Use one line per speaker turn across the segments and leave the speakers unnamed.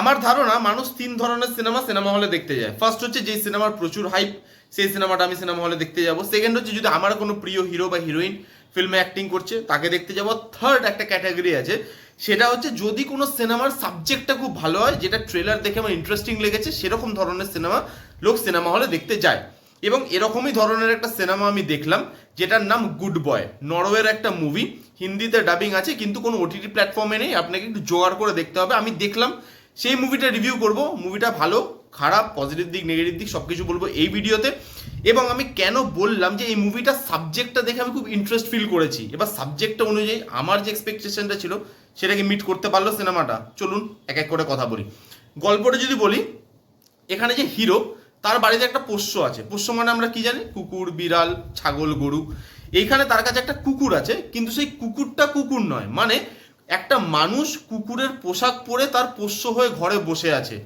আমার ধারণা মানুষ তিন ধরনের সিনেমা সিনেমা হলে দেখতে যায়। ফার্স্ট হচ্ছে যে সিনেমার প্রচুর হাইপ সেই সিনেমাটা আমি সিনেমা হলে দেখতে যাব। সেকেন্ড হচ্ছে যদি আমার কোনো প্রিয় হিরো বা হিরোইন ফিল্মে অ্যাক্টিং করছে, তাকে দেখতে যাব। থার্ড একটা ক্যাটাগরি আছে, সেটা হচ্ছে যদি কোনো সিনেমার সাবজেক্টটা খুব ভালো হয়, যেটা ট্রেলার দেখে আমার ইন্টারেস্টিং লেগেছে, সেরকম ধরনের সিনেমা, লোক সিনেমা হলে দেখতে যায়। এবং এরকমই ধরনের একটা সিনেমা আমি দেখলাম, যেটার নাম গুড বয় নরওয়ের একটা মুভি হিন্দিতে ডাবিং আছে, কিন্তু কোনো ওটিটি প্ল্যাটফর্মে নেই, আপনাকে একটু জোগাড় করে দেখতে হবে। আমি দেখলাম সেই মুভিটা রিভিউ করব। মুভিটা ভালো, খারাপ পজিটিভ দিক নেগেটিভ দিক সব কিছু বলব এই ভিডিওতে এবং আমি কেন বললাম যে এই মুভিটার সাবজেক্টটা দেখে আমি খুব ইন্টারেস্ট ফিল করেছি। এবার সাবজেক্টটা অনুযায়ী আমার যে এক্সপেকটেশনটা ছিল, সেটাকে মিট করতে পারল সিনেমাটা চলুন এক এক করে কথা বলি। গল্পটা যদি বলি, এখানে যে হিরো তার বাড়িতে একটা পোষ্য আছে। পোষ্য মানে আমরা কি জানি? কুকুর, বিড়াল, ছাগল, গরু। এইখানে তার কাছে একটা কুকুর আছে, কিন্তু সেই কুকুরটা কুকুর নয়। মানে একটা মানুষ কুকুরের পোশাক পরে তার পোষ্য হয়ে ঘরে বসে আছে।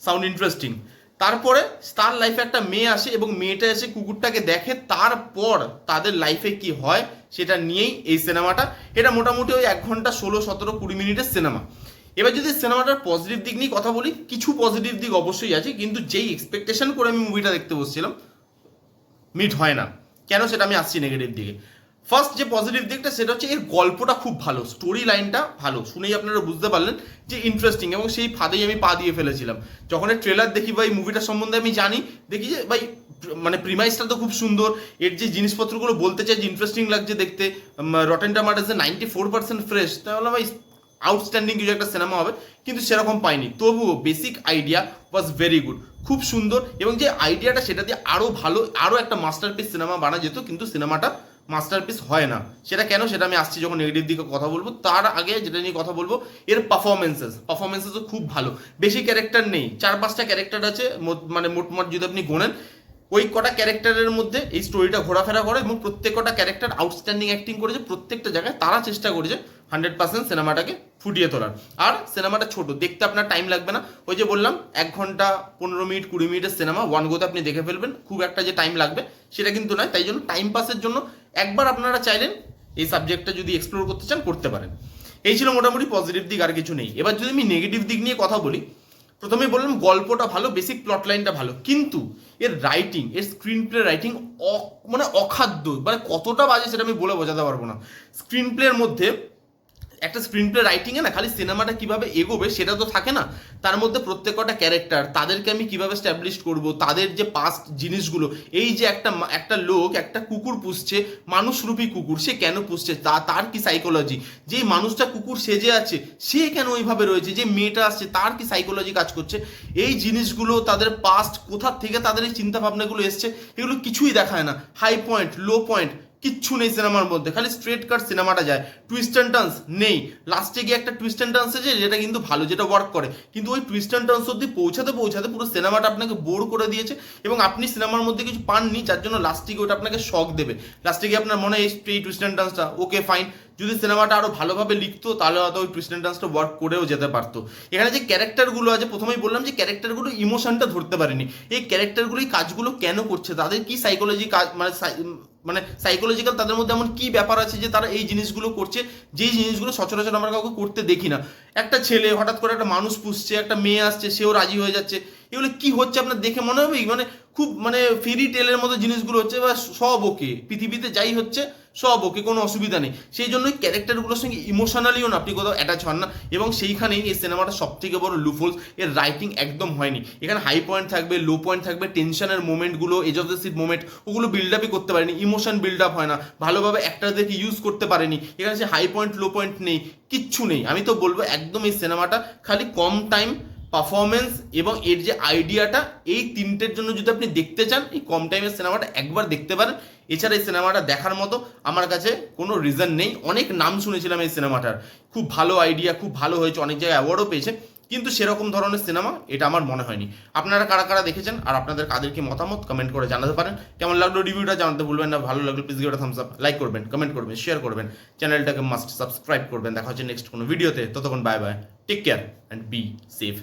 সাউন্ড ইন্টারেস্টিং তারপরে তার লাইফে একটা মেয়ে আসে এবং মেয়েটা এসে কুকুরটাকে দেখে, তারপর তাদের লাইফে কি হয় সেটা নিয়েই এই সিনেমাটা এটা মোটামুটি ওই এক ঘণ্টা ষোলো, সতেরো, কুড়ি মিনিটের সিনেমা এবার যদি সিনেমাটার পজিটিভ দিক নিয়ে কথা বলি, কিছু পজিটিভ দিক অবশ্যই আছে, কিন্তু যেই এক্সপেকটেশন করে আমি মুভিটা দেখতে বসছিলাম মিট হয় না। কেন সেটা আমি আসছি নেগেটিভ দিকে? ফার্স্ট যে পজিটিভ দিকটা সেটা হচ্ছে এর গল্পটা খুব ভালো স্টোরি লাইনটা ভালো। শুনেই আপনারা বুঝতে পারলেন যে ইন্টারেস্টিং এবং সেই ফাঁদেই আমি পা দিয়ে ফেলেছিলাম। যখন এর ট্রেলার দেখি বা এই মুভিটার সম্বন্ধে আমি জানি, দেখি যে ভাই মানে প্রিমাইসটা তো খুব সুন্দর। এর যে জিনিসপত্রগুলো বলতে চাই যে ইন্টারেস্টিং লাগছে দেখতে রটেন টামাটাসে নাইনটি ফোর পার্সেন্ট ফ্রেশ তাহলে ভাই আউটস্ট্যান্ডিং কিছু একটা সিনেমা হবে, কিন্তু সেরকম পাইনি। তবুও basic idea was very good খুব সুন্দর এবং যে আইডিয়াটা সেটা দিয়ে আরও ভালো আরও একটা মাস্টারপিস সিনেমা বানা যেত, কিন্তু সিনেমাটা মাস্টারপিস হয় না। সেটা কেন? সেটা আমি আসছি যখন নেগেটিভ দিকে কথা বলব। তার আগে যেটা নিয়ে কথা বলব, এর পারফরমেন্সেস পারফরমেন্সেসও খুব ভালো। বেশি ক্যারেক্টার নেই। চার পাঁচটা ক্যারেক্টার আছে মানে মোটমোট যদি আপনি গোনেন, ওই কটা ক্যারেক্টারের মধ্যে এই স্টোরিটা ঘোরাফেরা করে এবং প্রত্যেক কটা ক্যারেক্টার আউটস্ট্যান্ডিং অ্যাক্টিং করেছে, প্রত্যেকটা জায়গায় তারা চেষ্টা করেছে হান্ড্রেড পার্সেন্ট সিনেমাটাকে ফুটিয়ে তোলার। আর সিনেমাটা ছোট, দেখতে আপনার টাইম লাগবে না। ওই যে বললাম, এক ঘণ্টা, পনেরো মিনিট, কুড়ি মিনিটের সিনেমা ওয়ান গোতে আপনি দেখে ফেলবেন, খুব একটা যে টাইম লাগবে, সেটা কিন্তু নয়। তাই জন্য টাইম পাসের জন্য একবার আপনারা চাইলেন এই সাবজেক্টটা যদি এক্সপ্লোর করতে চান, করতে পারেন। এই ছিল মোটামুটি পজিটিভ দিক, আর কিছু নেই। এবার যদি আমি নেগেটিভ দিক নিয়ে কথা বলি, প্রথমে বললাম, গল্পটা ভালো বেসিক প্লট লাইনটা ভালো। কিন্তু এর রাইটিং এর স্ক্রিন প্লে রাইটিং মানে অখাদ্য মানে কতটা বাজে সেটা আমি বলে বোঝাতে পারব না। স্ক্রিন প্লের মধ্যে একটা স্ক্রিন প্লে রাইটিংয়ে না, খালি সিনেমাটা কীভাবে এগোবে সেটা তো থাকে না। তার মধ্যে প্রত্যেক কটা ক্যারেক্টার তাদেরকে আমি কীভাবে স্ট্যাবলিশ করব, তাদের যে পাস্ট জিনিসগুলো, এই যে একটা একটা লোক, একটা কুকুর পুষছে, মানুষরূপী কুকুর, সে কেন পুষছে? তা, তার কি সাইকোলজি যে মানুষটা কুকুর সেজে আছে, সে কেন ওইভাবে রয়েছে? যে মেয়েটা আসছে, তার কি সাইকোলজি কাজ করছে? এই জিনিসগুলো তাদের পাস্ট কোথা থেকে তাদের এই চিন্তা ভাবনাগুলো এসছে, এগুলো কিছুই দেখায় না। হাই পয়েন্ট লো পয়েন্ট কিচ্ছু নেই সিনেমার মধ্যে, খালি স্ট্রেট কাট সিনেমাটা যায়। টুইস্ট অ্যান্ড টার্নস নেই। লাস্টে গিয়ে একটা টুইস্ট অ্যান্ড টার্নস আছে যেটা কিন্তু ভালো, যেটা ওয়ার্ক করে। কিন্তু ওই টুইস্ট অ্যান্ড টার্নস অব্দি পৌঁছাতে পৌঁছাতে পুরো সিনেমাটা আপনাকে বোর করে দিয়েছে এবং আপনি সিনেমার মধ্যে কিছু পাননি, যার জন্য লাস্টে গিয়ে ওটা আপনাকে শখ দেবে। লাস্টে গিয়ে আপনার মনে হয়, এই- টুইস্ট অ্যান্ড টার্নসটা ওকে ফাইন যদি সিনেমাটা আরও ভালোভাবে লিখতো, তাহলে হয়তো ওই টুইস্ট অ্যান্ড টার্নসটা ওয়ার্ক করেও যেতে পারতো। এখানে যে ক্যারেক্টারগুলো আছে, প্রথমেই বললাম যে ক্যারেক্টারগুলো ইমোশনটা ধরতে পারেনি। এই ক্যারেক্টারগুলো এই কাজগুলো কেন করছে? তাদের কি সাইকোলজি কাজ মানে মানে সাইকোলজিক্যাল তাদের মধ্যে এমন কি ব্যাপার আছে যে তারা এই জিনিসগুলো করছে? যেই জিনিসগুলো সচরাচর আমরা কাউকে করতে দেখি না। একটা ছেলে হঠাৎ করে একটা মানুষ পুষছে, একটা মেয়ে আসছে, সেও রাজি হয়ে যাচ্ছে। এগুলো কি হচ্ছে আপনার দেখে মনে হবে? মানে খুব মানে ফেরি টেলের মতো জিনিসগুলো হচ্ছে, বা সব ওকে। পৃথিবীতে যাই হচ্ছে, সব ওকে, কোনো অসুবিধা নেই। সেই জন্য ওই ক্যারেক্টারগুলোর সঙ্গে ইমোশনালিও না, আপনি কোথাও অ্যাটাচ হন না। এবং সেইখানেই এই সিনেমাটা সব থেকে বড় লুফোলস এর রাইটিং একদম হয়নি। এখানে হাই পয়েন্ট থাকবে লো পয়েন্ট থাকবে টেনশনের মোমেন্টগুলো edge of the seat moment ওগুলো বিল্ড আপই করতে পারেনি। ইমোশন বিল্ড আপ হয় না। ভালোভাবে অ্যাক্টারদেরকে ইউজ করতে পারেনি। এখানে সে হাই পয়েন্ট লো পয়েন্ট নেই। কিচ্ছু নেই। আমি তো বলব একদম এই সিনেমাটা খালি কম টাইম পারফরমেন্স এবং এর যে আইডিয়াটা এই তিনটের জন্য যদি আপনি দেখতে চান, এই কম টাইমের সিনেমাটা একবার দেখতে পারেন। এছাড়া এই সিনেমাটা দেখার মতো আমার কাছে কোনো রিজন নেই। অনেক নাম শুনেছিলাম এই সিনেমাটার। খুব ভালো আইডিয়া খুব ভালো হয়েছে, অনেক জায়গায় অ্যাওয়ার্ডও পেয়েছে। কিন্তু সেরকম ধরনের সিনেমা এটা আমার মনে হয়নি। আপনারা কারা কারা দেখেছেন আর আপনাদের কাদের কি মতামত কমেন্ট করে জানাতে পারেন। কেমন লাগল রিভিউটা জানাতে ভুলবেন না, ভালো লাগল প্লিজ গিয়ে থামস আপ লাইক করবেন কমেন্ট করবেন শেয়ার করবেন। চ্যানেলটাকে মাস্ট সাবস্ক্রাইব করবেন। দেখা হচ্ছে নেক্সট কোনো ভিডিওতে ততক্ষণ bye bye take care and be safe